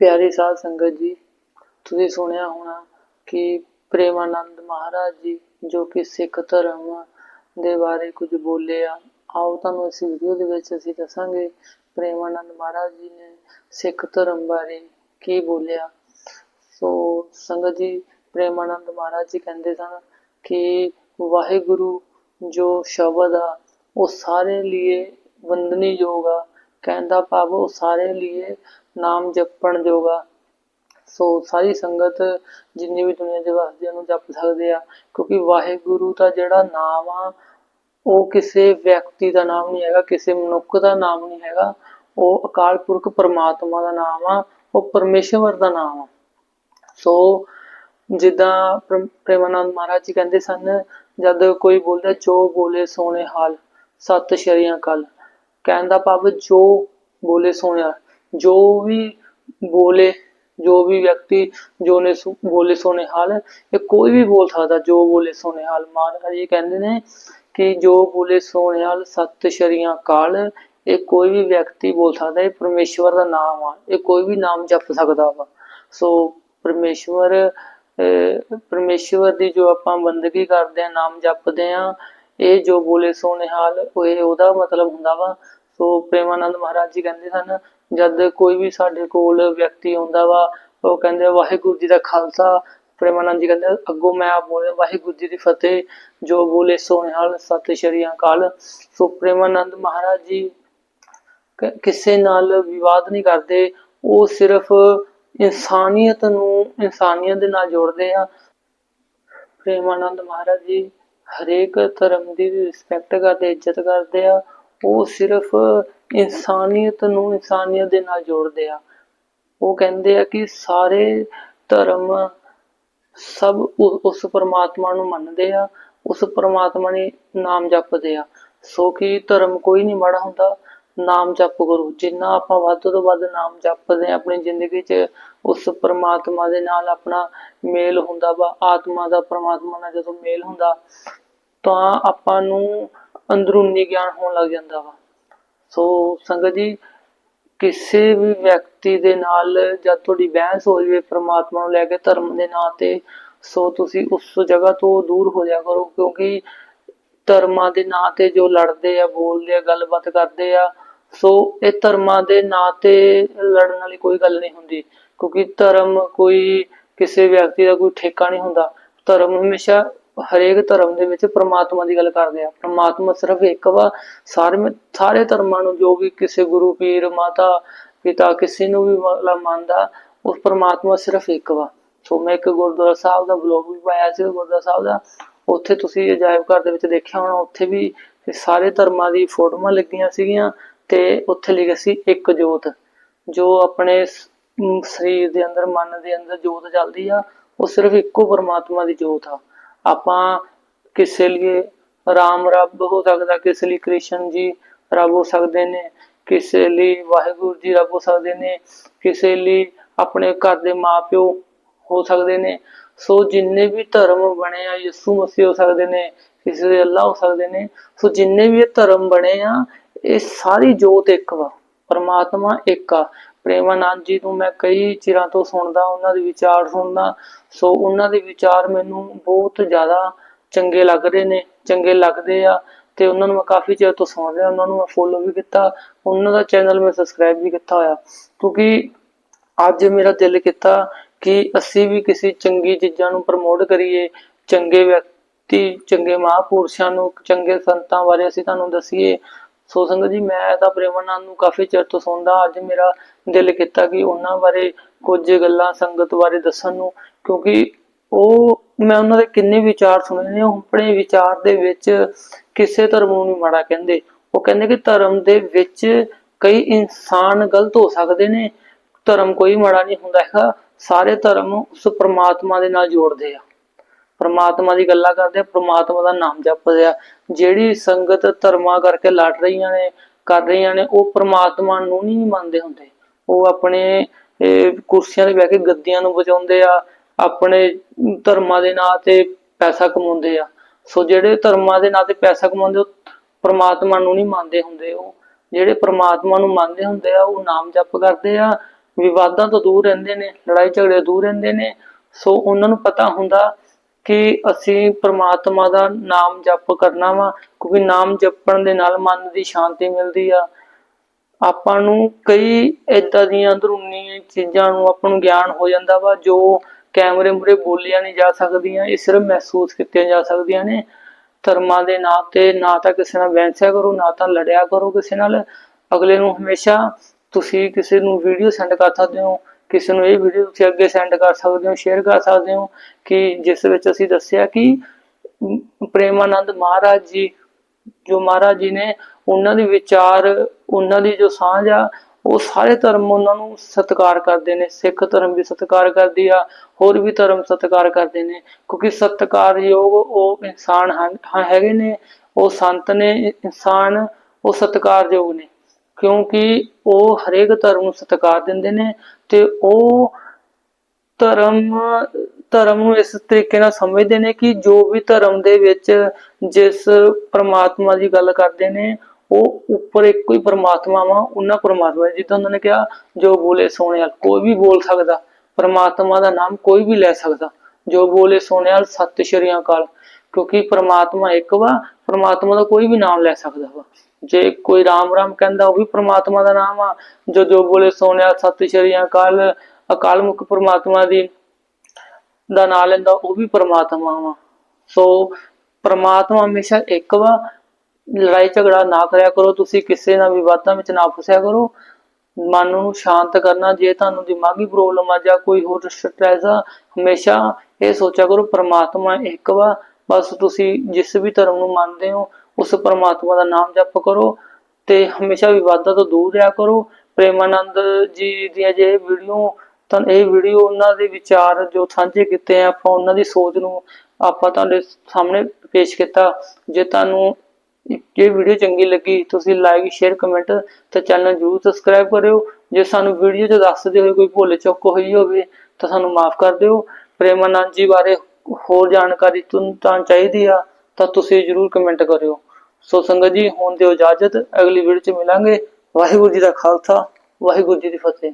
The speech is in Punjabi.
ਪਿਆਰੇ ਸਾਧ ਸੰਗਤ ਜੀ, ਤੁਸੀਂ ਸੁਣਿਆ ਹੋਣਾ ਕਿ ਪ੍ਰੇਮਾਨੰਦ ਮਹਾਰਾਜ ਜੀ, ਜੋ ਕਿ ਸਿੱਖ ਧਰਮ ਦੇ ਬਾਰੇ ਕੁਝ ਬੋਲੇ ਆ ਆਓ ਤੁਹਾਨੂੰ ਇਸ ਵੀਡੀਓ ਦੇ ਵਿੱਚ ਅਸੀਂ ਦੱਸਾਂਗੇ ਪ੍ਰੇਮਾਨੰਦ ਮਹਾਰਾਜ ਜੀ ਨੇ ਸਿੱਖ ਧਰਮ ਬਾਰੇ ਕੀ ਬੋਲਿਆ। ਸੋ ਸੰਗਤ ਜੀ, ਪ੍ਰੇਮਾਨੰਦ ਮਹਾਰਾਜ ਜੀ ਕਹਿੰਦੇ ਸਨ ਕਿ ਵਾਹਿਗੁਰੂ ਜੋ ਸ਼ਬਦ ਆ, ਉਹ ਸਾਰੇ ਲਈ ਵੰਦਨੀ ਯੋਗ ਆ ਕਹਿੰਦਾ ਭਾਵ ਉਹ ਸਾਰੇ ਲਈ ਨਾਮ ਜਪਣ ਜੋਗਾ। ਸੋ ਸਾਰੀ ਸੰਗਤ ਜਿੰਨੀ ਵੀ ਦੁਨੀਆ 'ਚ ਵਸਦੀ ਨੂੰ ਜਪ ਸਕਦੇ ਆ, ਕਿਉਂਕਿ ਵਾਹਿਗੁਰੂ ਦਾ ਜਿਹੜਾ ਨਾਮ ਆ, ਉਹ ਕਿਸੇ ਵਿਅਕਤੀ ਦਾ ਨਾਮ ਨਹੀਂ ਹੈਗਾ, ਕਿਸੇ ਮਨੁੱਖ ਦਾ ਨਾਮ ਨਹੀਂ ਹੈਗਾ। ਉਹ ਅਕਾਲ ਪੁਰਖ ਪਰਮਾਤਮਾ ਦਾ ਨਾਮ ਆ, ਉਹ ਪਰਮੇਸ਼ਵਰ ਦਾ ਨਾਮ ਆ। ਸੋ ਜਿੱਦਾਂ ਪ੍ਰੇਮਾਨੰਦ ਮਹਾਰਾਜ ਜੀ ਕਹਿੰਦੇ ਸਨ, ਜਦ ਕੋਈ ਬੋਲਦਾ ਜੋ ਬੋਲੇ ਸੋਨੇ ਹਾਲ, ਸਤ ਸ਼ਰੀਆਂ ਕਲ ਕਹਿਣ ਦਾ ਭਾਵ ਜੋ ਬੋਲੇ ਸੋਨਿਆ ਜੋ ਵੀ ਬੋਲੇ ਜੋ ਵੀ ਵਿਅਕਤੀ ਜੋ ਨੇ ਬੋਲੇ ਸੋਨੇ ਹਾਲ ਇਹ ਕੋਈ ਵੀ ਬੋਲ ਸਕਦਾ ਜੋ ਬੋਲੇ ਸੋਨੇ ਹਾਲ। ਮਹਾਰਾਜ ਜੀ ਕਹਿੰਦੇ ਨੇ ਕਿ ਜੋ ਬੋਲੇ ਸੋਨੇ ਹਾਲ ਸਤ ਸ਼ਰੀਆਂ ਕਾਲ ਇਹ ਕੋਈ ਵੀ ਵਿਅਕਤੀ ਬੋਲ ਸਕਦਾ ਇਹ ਪਰਮੇਸ਼ਵਰ ਦਾ ਨਾਮ ਆ ਇਹ ਕੋਈ ਵੀ ਨਾਮ ਜਪ ਸਕਦਾ ਵਾ। ਸੋ ਪਰਮੇਸ਼ਵਰ ਅਹ, ਪਰਮੇਸ਼ਵਰ ਦੀ ਜੋ ਆਪਾਂ ਬੰਦਗੀ ਕਰਦੇ ਆ ਨਾਮ ਜਪਦੇ ਆ ਇਹ ਜੋ ਬੋਲੇ ਸੋ ਨਿਹਾਲ ਉਹ ਇਹ ਉਹਦਾ ਮਤਲਬ ਹੁੰਦਾ ਵਾ, ਸੋ ਪ੍ਰੇਮਾਨੰਦ ਮਹਾਰਾਜ ਜੀ ਕਹਿੰਦੇ ਸਨ, ਜਦ ਕੋਈ ਵੀ ਸਾਡੇ ਕੋਲ ਵਿਅਕਤੀ ਆਉਂਦਾ ਵਾ, ਉਹ ਕਹਿੰਦੇ ਵਾਹਿਗੁਰੂ ਜੀ ਦਾ ਖਾਲਸਾ। ਪ੍ਰੇਮਾਨੰਦ ਜੀ ਕਹਿੰਦੇ ਅੱਗੋਂ ਮੈਂ ਆਪ ਬੋਲੇ ਵਾਹਿਗੁਰੂ ਜੀ ਦੀ ਫਤਿਹ, ਜੋ ਬੋਲੇ ਸੋ ਨਿਹਾਲ, ਸਤਿ ਸ਼੍ਰੀ ਅਕਾਲ। ਸੋ ਪ੍ਰੇਮਾਨੰਦ ਮਹਾਰਾਜ ਜੀ ਕਿਸੇ ਨਾਲ ਵਿਵਾਦ ਨਹੀਂ ਕਰਦੇ, ਉਹ ਸਿਰਫ ਇਨਸਾਨੀਅਤ ਨੂੰ ਇਨਸਾਨੀਅਤ ਦੇ ਨਾਲ ਜੋੜਦੇ ਆ। ਪ੍ਰੇਮਾਨੰਦ ਮਹਾਰਾਜ ਜੀ ਹਰੇਕ ਧਰਮ ਦੀ ਰਿਸਪੈਕਟ ਕਰਦੇ, ਇੱਜ਼ਤ ਕਰਦੇ ਆ, ਉਹ ਸਿਰਫ ਇਨਸਾਨੀਅਤ ਨੂੰ ਇਨਸਾਨੀਅਤ ਦੇ ਨਾਲ ਜੋੜਦੇ ਆ। ਉਹ ਕਹਿੰਦੇ ਆ ਕਿ ਸਾਰੇ ਧਰਮ ਸਭ ਉਸ ਪਰਮਾਤਮਾ ਨੂੰ ਮੰਨਦੇ ਆ, ਉਸ ਪਰਮਾਤਮਾ ਨੇ ਨਾਮ ਜਪਦੇ ਆ। ਸੋ ਕਿ ਧਰਮ ਕੋਈ ਨਹੀਂ ਮਾੜਾ ਹੁੰਦਾ ਨਾਮ ਜਪ ਕਰੋ ਜਿੰਨਾ ਆਪਾਂ ਵੱਧ ਤੋਂ ਵੱਧ ਨਾਮ ਜਪਦੇ ਆ ਆਪਣੀ ਜ਼ਿੰਦਗੀ 'ਚ ਉਸ ਪਰਮਾਤਮਾ ਦੇ ਨਾਲ ਆਪਣਾ ਮੇਲ ਹੁੰਦਾ ਵਾ। ਆਤਮਾ ਦਾ ਪਰਮਾਤਮਾ ਨਾਲ ਜਦੋਂ ਮੇਲ ਹੁੰਦਾ, ਤਾਂ ਆਪਾਂ ਨੂੰ ਅੰਦਰੂਨੀ ਗਿਆਨ ਹੋਣ ਲੱਗ ਜਾਂਦਾ ਵਾ। ਸੋ ਸੰਗਤ ਜੀ, ਕਿਸੇ ਵੀ ਵਿਅਕਤੀ ਦੇ ਨਾਲ ਜਦ ਤੁਹਾਡੀ ਬਹਿਸ ਹੋ ਜਾਵੇ ਪ੍ਰਮਾਤਮਾ ਨੂੰ ਲੈ ਕੇ ਧਰਮ ਦੇ ਨਾਂ ਤੇ, ਸੋ ਤੁਸੀਂ ਉਸ ਜਗ੍ਹਾ ਤੋਂ ਦੂਰ ਹੋ ਜਾ ਕਰੋ। ਕਿਉਂਕਿ ਧਰਮਾਂ ਦੇ ਨਾਂ ਤੇ ਜੋ ਲੜਦੇ ਆ, ਬੋਲਦੇ ਆ, ਗੱਲਬਾਤ ਕਰਦੇ ਆ ਸੋ ਇਹ ਧਰਮਾਂ ਦੇ ਨਾਂ ਤੇ ਲੜਨ ਵਾਲੀ ਕੋਈ ਗੱਲ ਨਹੀਂ ਹੁੰਦੀ, ਕਿਉਂਕਿ ਧਰਮ ਕੋਈ ਕਿਸੇ ਵਿਅਕਤੀ ਦਾ ਕੋਈ ਠੇਕਾ ਨਹੀਂ ਹੁੰਦਾ। ਧਰਮ ਹਮੇਸ਼ਾ ਹਰੇਕ ਧਰਮ ਦੇ ਵਿੱਚ ਪ੍ਰਮਾਤਮਾ ਦੀ ਗੱਲ ਕਰਦੇ ਆ। ਪ੍ਰਮਾਤਮਾ ਸਿਰਫ ਇੱਕ ਵਾ, ਸਾਰੇ ਸਾਰੇ ਧਰਮਾਂ ਨੂੰ ਜੋ ਵੀ ਕਿਸੇ ਗੁਰੂ, ਪੀਰ, ਮਾਤਾ, ਪਿਤਾ ਕਿਸੇ ਨੂੰ ਵੀ ਮੰਨਦਾ ਉਸ ਪ੍ਰਮਾਤਮਾ ਸਿਰਫ ਇੱਕ ਵਾ। ਸੋ ਮੈਂ ਇੱਕ ਗੁਰਦੁਆਰਾ ਸਾਹਿਬ ਦਾ ਬਲੌਗ ਵੀ ਪਾਇਆ ਸੀ, ਗੁਰਦੁਆਰਾ ਸਾਹਿਬ ਦਾ। ਉੱਥੇ ਤੁਸੀਂ ਅਜਾਇਬ ਘਰ ਦੇ ਵਿੱਚ ਦੇਖਿਆ ਹੋਣਾ, ਉੱਥੇ ਵੀ ਸਾਰੇ ਧਰਮਾਂ ਦੀ ਫੋਟੋਆਂ ਲੱਗੀਆਂ ਸੀਗੀਆਂ। ਤੇ ਉੱਥੇ ਲਿਖਿਆ ਸੀ ਇੱਕ ਜੋਤ, ਜੋ ਆਪਣੇ ਸਰੀਰ ਦੇ ਅੰਦਰ, ਮਨ ਦੇ ਅੰਦਰ ਜੋਤ ਚੱਲਦੀ ਆ, ਉਹ ਸਿਰਫ ਇੱਕੋ ਪਰਮਾਤਮਾ ਦੀ ਜੋਤ ਆ। ਆਪਾਂ ਕਿਸੇ ਲਈ ਰਾਮ ਰੱਬ ਹੋ ਸਕਦਾ, ਕਿਸੇ ਲਈ ਕ੍ਰਿਸ਼ਨ ਜੀ ਰੱਬ ਹੋ ਸਕਦੇ ਨੇ, ਕਿਸੇ ਲਈ ਵਾਹਿਗੁਰੂ ਜੀ ਰੱਬ ਹੋ ਸਕਦੇ ਨੇ, ਕਿਸੇ ਲਈ ਆਪਣੇ ਘਰ ਦੇ ਮਾਪਿਓ ਹੋ ਸਕਦੇ ਨੇ। ਸੋ ਜਿੰਨੇ ਵੀ ਧਰਮ ਬਣੇ ਆ, ਯਿਸੂ ਮਸੀਹ ਹੋ ਸਕਦੇ ਨੇ, ਕਿਸੇ ਦੇ ਅੱਲਾ ਹੋ ਸਕਦੇ ਨੇ, ਸੋ ਜਿੰਨੇ ਵੀ ਇਹ ਧਰਮ ਬਣੇ ਆ ਇਹ ਸਾਰੀ ਜੋਤ ਇੱਕ ਵਾ, ਪਰਮਾਤਮਾ ਇੱਕ ਆ। ਪ੍ਰੇਮਾਨੰਦ ਜੀ ਨੂੰ ਮੈਂ ਕਈ ਚਿਰਾਂ ਤੋਂ ਸੁਣਦਾ, ਉਹਨਾਂ ਦੇ ਵਿਚਾਰ ਸੁਣਦਾ, ਸੋ ਉਹਨਾਂ ਦੇ ਵਿਚਾਰ ਮੈਨੂੰ ਬਹੁਤ ਜ਼ਿਆਦਾ ਚੰਗੇ ਲੱਗ ਰਹੇ ਨੇ, ਚੰਗੇ ਲੱਗਦੇ ਆ, ਤੇ ਉਹਨਾਂ ਨੂੰ ਮੈਂ ਕਾਫੀ ਚਿਰ ਤੋਂ ਸੁਣ ਰਿਹਾ, ਉਹਨਾਂ ਨੂੰ ਮੈਂ ਫੋਲੋ ਵੀ ਕੀਤਾ, ਉਹਨਾਂ ਦਾ ਚੈਨਲ ਮੈਂ ਸਬਸਕ੍ਰਾਈਬ ਵੀ ਕੀਤਾ ਹੋਇਆ। ਕਿਉਂਕਿ ਅੱਜ ਮੇਰਾ ਦਿਲ ਕੀਤਾ ਕਿ ਅਸੀਂ ਵੀ ਕਿਸੇ ਚੰਗੀ ਚੀਜ਼ਾਂ ਨੂੰ ਪ੍ਰਮੋਟ ਕਰੀਏ, ਚੰਗੇ ਵਿਅਕਤੀ, ਚੰਗੇ ਮਹਾਪੁਰਸ਼ਾਂ ਨੂੰ, ਚੰਗੇ ਸੰਤਾਂ ਬਾਰੇ ਅਸੀਂ ਤੁਹਾਨੂੰ ਦਸੀਏ ਸੋ ਸੰਗਤ ਜੀ, ਮੈਂ ਤਾਂ ਪ੍ਰੇਮਾਨੰਦ ਨੂੰ ਕਾਫੀ ਚਿਰ ਤੋਂ ਸੁਣਦਾ, ਅੱਜ ਮੇਰਾ ਦਿਲ ਕੀਤਾ ਕਿ ਉਹਨਾਂ ਬਾਰੇ ਕੁਝ ਗੱਲਾਂ ਸੰਗਤ ਬਾਰੇ ਦੱਸਣ ਨੂੰ, ਕਿਉਂਕਿ ਉਹ, ਮੈਂ ਉਹਨਾਂ ਦੇ ਕਿੰਨੇ ਵਿਚਾਰ ਸੁਣੇ ਨੇ, ਉਹ ਆਪਣੇ ਵਿਚਾਰ ਦੇ ਵਿੱਚ ਕਿਸੇ ਧਰਮ ਨੂੰ ਨਹੀਂ ਮਾੜਾ ਕਹਿੰਦੇ। ਉਹ ਕਹਿੰਦੇ ਕਿ ਧਰਮ ਦੇ ਵਿੱਚ ਕਈ ਇਨਸਾਨ ਗਲਤ ਹੋ ਸਕਦੇ ਨੇ, ਧਰਮ ਕੋਈ ਮਾੜਾ ਨਹੀਂ ਹੁੰਦਾ ਹੈਗਾ, ਸਾਰੇ ਧਰਮ ਉਸ ਪ੍ਰਮਾਤਮਾ ਦੇ ਨਾਲ ਜੋੜਦੇ ਆ। ਪ੍ਰਮਾਤਮਾ ਦੀ ਗੱਲਾਂ ਕਰਦੇ ਆ, ਪ੍ਰਮਾਤਮਾ ਦਾ ਨਾਮ ਜਪਦੇ ਆ। ਜਿਹੜੀ ਸੰਗਤ ਧਰਮਾਂ ਕਰਕੇ ਲੜ ਰਹੀਆਂ ਨੇ, ਕਰ ਰਹੀਆਂ ਨੇ, ਉਹ ਪ੍ਰਮਾਤਮਾ ਨੂੰ ਨਹੀਂ ਮੰਨਦੇ ਹੁੰਦੇ। ਉਹ ਆਪਣੇ ਕੁਰਸੀਆਂ ਤੇ ਬਹਿ ਕੇ ਗੱਦੀਆਂ ਨੂੰ ਵਜਾਉਂਦੇ ਆ, ਆਪਣੇ ਧਰਮਾਂ ਦੇ ਨਾਂ ਤੇ ਪੈਸਾ ਕਮਾਉਂਦੇ ਆ। ਸੋ ਜਿਹੜੇ ਧਰਮਾਂ ਦੇ ਨਾਂ ਤੇ ਪੈਸਾ ਕਮਾਉਂਦੇ, ਉਹ ਪ੍ਰਮਾਤਮਾ ਨੂੰ ਨਹੀਂ ਮੰਨਦੇ ਹੁੰਦੇ। ਉਹ ਜਿਹੜੇ ਪ੍ਰਮਾਤਮਾ ਨੂੰ ਮੰਨਦੇ ਹੁੰਦੇ ਆ, ਉਹ ਨਾਮ ਜਪ ਕਰਦੇ ਆ। ਵਿਵਾਦਾਂ ਤੋਂ ਦੂਰ ਰਹਿੰਦੇ ਨੇ, ਲੜਾਈ ਝਗੜੇ ਦੂਰ ਰਹਿੰਦੇ ਨੇ। ਸੋ ਉਹਨਾਂ ਨੂੰ ਪਤਾ ਹੁੰਦਾ ਕਿ ਅਸੀਂ ਪ੍ਰਮਾਤਮਾ ਦਾ ਨਾਮ ਜਪ ਕਰਨਾ ਵਾ, ਕਿਉਂਕਿ ਨਾਮ ਜਪਣ ਦੇ ਨਾਲ ਮਨ ਦੀ ਸ਼ਾਂਤੀ ਮਿਲਦੀ ਆ। ਆਪਾਂ ਨੂੰ ਕਈ ਏਦਾਂ ਦੀਆਂ ਅੰਦਰੂਨੀ ਚੀਜ਼ਾਂ ਨੂੰ ਆਪਾਂ ਨੂੰ ਗਿਆਨ ਹੋ ਜਾਂਦਾ ਵਾ, ਜੋ ਕੈਮਰੇ ਮੂਹਰੇ ਬੋਲੀਆਂ ਨਹੀਂ ਜਾ ਸਕਦੀਆਂ, ਇਹ ਸਿਰਫ ਮਹਿਸੂਸ ਕੀਤੀਆਂ ਜਾ ਸਕਦੀਆਂ ਨੇ। ਧਰਮਾਂ ਦੇ ਨਾਂ ਤੇ ਨਾ ਤਾਂ ਕਿਸੇ ਨਾਲ ਬੈਂਸਿਆ ਕਰੋ, ਨਾ ਤਾਂ ਲੜਿਆ ਕਰੋ ਕਿਸੇ ਨਾਲ। ਅਗਲੇ ਨੂੰ ਹਮੇਸ਼ਾ ਤੁਸੀਂ ਕਿਸੇ ਨੂੰ ਵੀਡੀਓ ਸੈਂਡ ਕਰ ਸਕਦੇ ਹੋ। ਕਿਸੇ ਨੂੰ ਇਹ ਵੀਡੀਓ ਤੁਸੀਂ ਅੱਗੇ ਸੈਂਡ ਕਰ ਸਕਦੇ ਹੋ ਸ਼ੇਅਰ ਕਰ ਸਕਦੇ ਹੋ ਕਿ ਜਿਸ ਵਿੱਚ ਅਸੀਂ ਦੱਸਿਆ ਕਿ ਪ੍ਰੇਮਾਨੰਦ ਮਹਾਰਾਜ ਜੀ, ਜੋ ਮਹਾਰਾਜ ਜੀ ਨੇ ਉਹਨਾਂ ਦੇ ਵਿਚਾਰ, ਉਹਨਾਂ ਦੀ ਜੋ ਸਾਂਝ ਆ, ਉਹ ਸਾਰੇ ਧਰਮ ਉਹਨਾਂ ਨੂੰ ਸਤਿਕਾਰ ਕਰਦੇ ਨੇ। ਸਿੱਖ ਧਰਮ ਵੀ ਸਤਿਕਾਰ ਕਰਦੀ ਆ, ਹੋਰ ਵੀ ਧਰਮ ਸਤਿਕਾਰ ਕਰਦੇ ਨੇ। ਕਿਉਂਕਿ ਸਤਿਕਾਰਯੋਗ ਉਹ ਇਨਸਾਨ ਹਨ, ਹੈਗੇ ਨੇ, ਉਹ ਸੰਤ ਨੇ, ਇਨਸਾਨ, ਉਹ ਸਤਿਕਾਰਯੋਗ ਨੇ। ਕਿਉਂਕਿ ਉਹ ਹਰੇਕ ਧਰਮ ਨੂੰ ਸਤਿਕਾਰ ਦਿੰਦੇ ਨੇ ਤੇ ਉਹ ਧਰਮ ਧਰਮ ਨੂੰ ਇਸ ਤਰੀਕੇ ਨਾਲ ਸਮਝਦੇ ਨੇ ਕਿ ਜੋ ਵੀ ਧਰਮ ਦੇ ਵਿੱਚ ਜਿਸ ਪ੍ਰਮਾਤਮਾ ਦੀ ਗੱਲ ਕਰਦੇ ਨੇ, ਉਹ ਉੱਪਰ ਇੱਕੋ ਹੀ ਪ੍ਰਮਾਤਮਾ ਵਾ, ਉਹਨਾਂ ਪ੍ਰਮਾਤਮਾ ਜਿੱਦਾਂ ਉਹਨਾਂ ਨੇ ਕਿਹਾ, ਜੋ ਬੋਲੇ ਸੋਹਣਿਆਲ, ਕੋਈ ਵੀ ਬੋਲ ਸਕਦਾ, ਪ੍ਰਮਾਤਮਾ ਦਾ ਨਾਮ ਕੋਈ ਵੀ ਲੈ ਸਕਦਾ। ਜੋ ਬੋਲੇ ਸੋਹਣਿਆਲ, ਸਤਿ ਸ਼੍ਰੀ ਅਕਾਲ। ਕਿਉਂਕਿ ਪ੍ਰਮਾਤਮਾ ਇੱਕ ਵਾ ਪ੍ਰਮਾਤਮਾ ਦਾ ਕੋਈ ਵੀ ਨਾਮ ਲੈ ਸਕਦਾ ਵਾ। ਜੇ ਕੋਈ ਰਾਮ ਰਾਮ ਕਹਿੰਦਾ, ਉਹ ਵੀ ਪ੍ਰਮਾਤਮਾ ਦਾ ਨਾਮ ਆ। ਜੋ ਜੋ ਬੋਲੇ ਸੋਹਣਿਆਲ ਸਤਿ ਸ਼੍ਰੀ ਅਕਾਲ ਅਕਾਲ ਮੁਖ ਪ੍ਰਮਾਤਮਾ ਦੀ ਦਾ ਨਾਂ ਲੈਂਦਾ, ਉਹ ਵੀ ਪ੍ਰਮਾਤਮਾ ਵਾ। ਸੋ ਪ੍ਰਮਾਤਮਾ ਹਮੇਸ਼ਾ ਇੱਕ ਵਾ। ਲੜਾਈ ਝਗੜਾ ਨਾ ਕਰਿਆ ਕਰੋ, ਤੁਸੀਂ ਕਿਸੇ ਨਾਲ ਵਿਵਾਦਾਂ ਵਿੱਚ ਨਾ ਫਸਿਆ ਕਰੋ। ਮਨ ਨੂੰ ਸ਼ਾਂਤ ਕਰਨਾ, ਜੇ ਤੁਹਾਨੂੰ ਦਿਮਾਗੀ ਪ੍ਰੋਬਲਮ ਆ ਜਾਂ ਕੋਈ ਹੋਰ ਸਟ੍ਰੈਸ ਆ, ਹਮੇਸ਼ਾ ਇਹ ਸੋਚਿਆ ਕਰੋ, ਪ੍ਰਮਾਤਮਾ ਇੱਕ ਵਾ। ਬਸ ਤੁਸੀਂ ਜਿਸ ਵੀ ਧਰਮ ਨੂੰ ਮੰਨਦੇ ਹੋ, ਉਸ ਪ੍ਰਮਾਤਮਾ ਦਾ ਨਾਮ ਜਪ ਕਰੋ ਤੇ ਹਮੇਸ਼ਾ ਵਿਵਾਦਾਂ ਤੋਂ ਦੂਰ ਰਿਹਾ ਕਰੋ। ਪ੍ਰੇਮਾਨੰਦ ਜੀ ਦੀਆਂ ਜੇ ਵੀਡੀਓ, ਤਾਂ ਇਹ ਵੀਡੀਓ ਉਹਨਾਂ ਦੇ ਵਿਚਾਰ ਜੋ ਸਾਂਝੇ ਕੀਤੇ ਆ, ਆਪਾਂ ਉਹਨਾਂ ਦੀ ਸੋਚ ਨੂੰ ਆਪਾਂ ਤੁਹਾਡੇ ਸਾਹਮਣੇ ਪੇਸ਼ ਕੀਤਾ। ਜੇ ਤੁਹਾਨੂੰ ਇਹ ਵੀਡੀਓ ਚੰਗੀ ਲੱਗੀ, ਤੁਸੀਂ ਲਾਈਕ ਸ਼ੇਅਰ ਕਮੈਂਟ ਤੇ ਚੈਨਲ ਜਰੂਰ ਸਬਸਕ੍ਰਾਈਬ ਕਰਿਓ। ਜੇ ਸਾਨੂੰ ਵੀਡੀਓ 'ਚ ਦੱਸਦੇ ਹੋਏ ਕੋਈ ਭੁੱਲ ਚੁੱਕ ਹੋਈ ਹੋਵੇ, ਤਾਂ ਸਾਨੂੰ ਮਾਫ ਕਰ ਦਿਓ। ਪ੍ਰੇਮਾਨੰਦ ਜੀ ਬਾਰੇ ਹੋਰ ਜਾਣਕਾਰੀ ਤੁਹਾਨੂੰ ਤਾਂ ਚਾਹੀਦੀ ਆ, ਤਾਂ ਤੁਸੀਂ ਜਰੂਰ ਕਮੈਂਟ ਕਰਿਓ। ਸੋ ਸੰਗਤ ਜੀ, ਹੁਣ ਦਿਓ ਇਜਾਜ਼ਤ। ਅਗਲੀ ਵੀਡੀਓ 'ਚ ਮਿਲਾਂਗੇ। ਵਾਹਿਗੁਰੂ ਜੀ ਦਾ ਖਾਲਸਾ, ਵਾਹਿਗੁਰੂ ਜੀ ਦੀ ਫਤਿਹ।